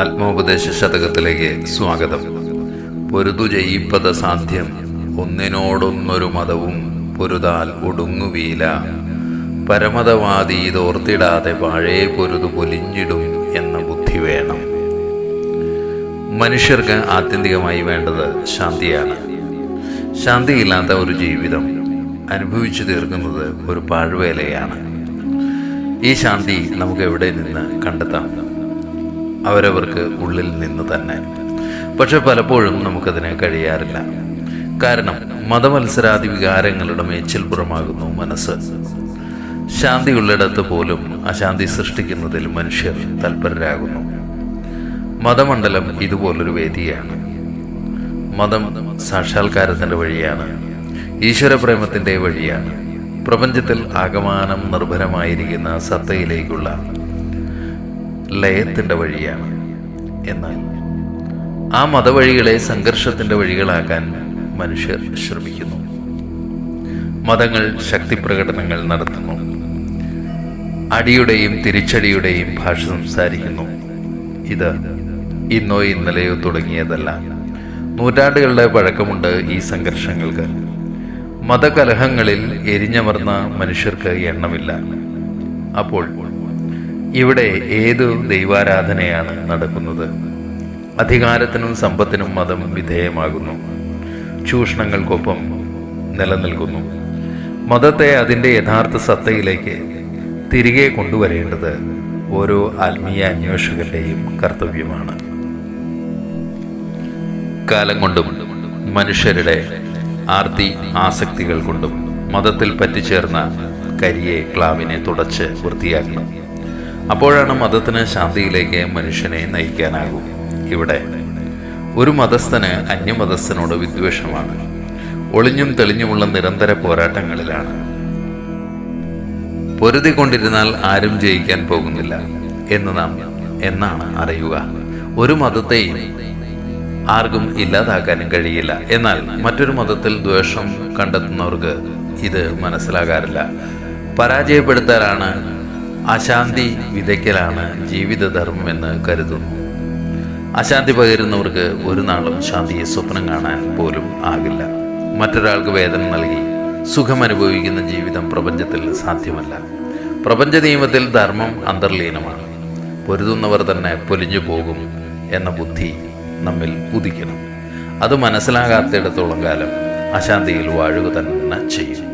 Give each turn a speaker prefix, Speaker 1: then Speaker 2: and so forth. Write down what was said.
Speaker 1: ആത്മോപദേശ ശതകത്തിലേക്ക് സ്വാഗതം. പൊരുതു ജയിപ്പത സാധ്യം ഒന്നിനോടൊന്നൊരു മതവും പൊരുതാൽ ഒടുങ്ങുവീല. പരമതവാദി ഇതോർത്തിടാതെ പഴയ പൊരുതു പൊലിഞ്ഞിടും എന്ന ബുദ്ധി വേണം. മനുഷ്യർക്ക് ആത്യന്തികമായി വേണ്ടത് ശാന്തിയാണ്. ശാന്തിയില്ലാത്ത ഒരു ജീവിതം അനുഭവിച്ചു തീർക്കുന്നത് ഒരു പാഴ്വേലയാണ്. ഈ ശാന്തി നമുക്ക് എവിടെ നിന്ന് കണ്ടെത്താം? അവരവർക്ക് ഉള്ളിൽ നിന്ന് തന്നെ. പക്ഷെ പലപ്പോഴും നമുക്കതിന് കഴിയാറില്ല. കാരണം മതമത്സരാദി വികാരങ്ങളുടെ മേച്ചിൽപ്പുറമാകുന്നു മനസ്സ്. ശാന്തി ശാന്തിയുള്ളിടത്ത് പോലും അശാന്തി സൃഷ്ടിക്കുന്നതിൽ മനുഷ്യർ തൽപരരാകുന്നു. മതമണ്ഡലം ഇതുപോലൊരു വേദിയാണ്. മതം സാക്ഷാത്കാരത്തിന്റെ വഴിയാണ്. ഈശ്വരപ്രേമത്തിന്റെ വഴിയാണ്. പ്രപഞ്ചത്തിൽ ആകമാനം നിർഭരമായിരിക്കുന്ന സത്തയിലേക്കുള്ള ലയത്തിന്റെ വഴിയാണ്. എന്നാൽ ആ മതവഴികളെ സംഘർഷത്തിന്റെ വഴികളാക്കാൻ മനുഷ്യർ ശ്രമിക്കുന്നു. മതങ്ങൾ ശക്തിപ്രകടനങ്ങൾ നടത്തുന്നു. അടിയുടെയും തിരിച്ചടിയുടെയും ഭാഷ സംസാരിക്കുന്നു. ഇത് ഇന്നോ ഇന്നലെയോ തുടങ്ങിയതല്ല. നൂറ്റാണ്ടുകളുടെ പഴക്കമുണ്ട് ഈ സംഘർഷങ്ങൾക്ക്. മതകലഹങ്ങളിൽ എരിഞ്ഞമർന്ന മനുഷ്യർക്ക് എണ്ണമില്ല. അപ്പോൾ ഇവിടെ ഏതു ദൈവാരാധനയാണ് നടക്കുന്നത്? അധികാരത്തിനും സമ്പത്തിനും മതം വിധേയമാകുന്നു. ചൂഷണങ്ങൾക്കൊപ്പം നിലനിൽക്കുന്നു. മതത്തെ അതിന്റെ യഥാർത്ഥ സത്തയിലേക്ക് തിരികെ കൊണ്ടുവരേണ്ടത് ഓരോ ആത്മീയ അന്വേഷകരുടെയും കർത്തവ്യമാണ്. കാലം കൊണ്ടും മനുഷ്യരുടെ ആർത്തി ആസക്തികൾ കൊണ്ടും മതത്തിൽ പറ്റിച്ചേർന്ന കരിയെ ക്ലാവിനെ തുടച്ച് വൃത്തിയാക്കണം. അപ്പോഴാണ് മതത്തിന് ശാന്തിയിലേക്ക് മനുഷ്യനെ നയിക്കാനാകൂ. ഇവിടെ ഒരു മതസ്ഥന് അന്യമതസ്ഥനോട് വിദ്വേഷമാണ്. ഒളിഞ്ഞും തെളിഞ്ഞുമുള്ള നിരന്തര പോരാട്ടങ്ങളിലാണ്. പൊരുതിക്കൊണ്ടിരുന്നാൽ ആരും ജയിക്കാൻ പോകുന്നില്ല എന്ന് നാം എന്നാണ് അറിയുക. ഒരു മതത്തെയും ആർക്കും ഇല്ലാതാക്കാനും കഴിയില്ല. എന്നാൽ മറ്റൊരു മതത്തിൽ ദ്വേഷം കണ്ടെത്തുന്നവർക്ക് ഇത് മനസ്സിലാകാറില്ല. പരാജയപ്പെടുത്താനാണ് അശാന്തി വിതയ്ക്കലാണ് ജീവിതധർമ്മം എന്ന് കരുതുന്നു. അശാന്തി പകരുന്നവർക്ക് ഒരു നാളും ശാന്തിയെ സ്വപ്നം കാണാൻ പോലും ആകില്ല. മറ്റൊരാൾക്ക് വേദന നൽകി സുഖമനുഭവിക്കുന്ന ജീവിതം പ്രപഞ്ചത്തിൽ സാധ്യമല്ല. പ്രപഞ്ച നിയമത്തിൽ ധർമ്മം അന്തർലീനമാണ്. പൊരുതുന്നവർ തന്നെ പൊലിഞ്ഞു പോകും എന്ന ബുദ്ധി നമ്മിൽ ഉദിക്കണം. അത് മനസ്സിലാകാത്തിടത്തോളം കാലം അശാന്തിയിൽ വാഴുക തന്നെ ചെയ്യും.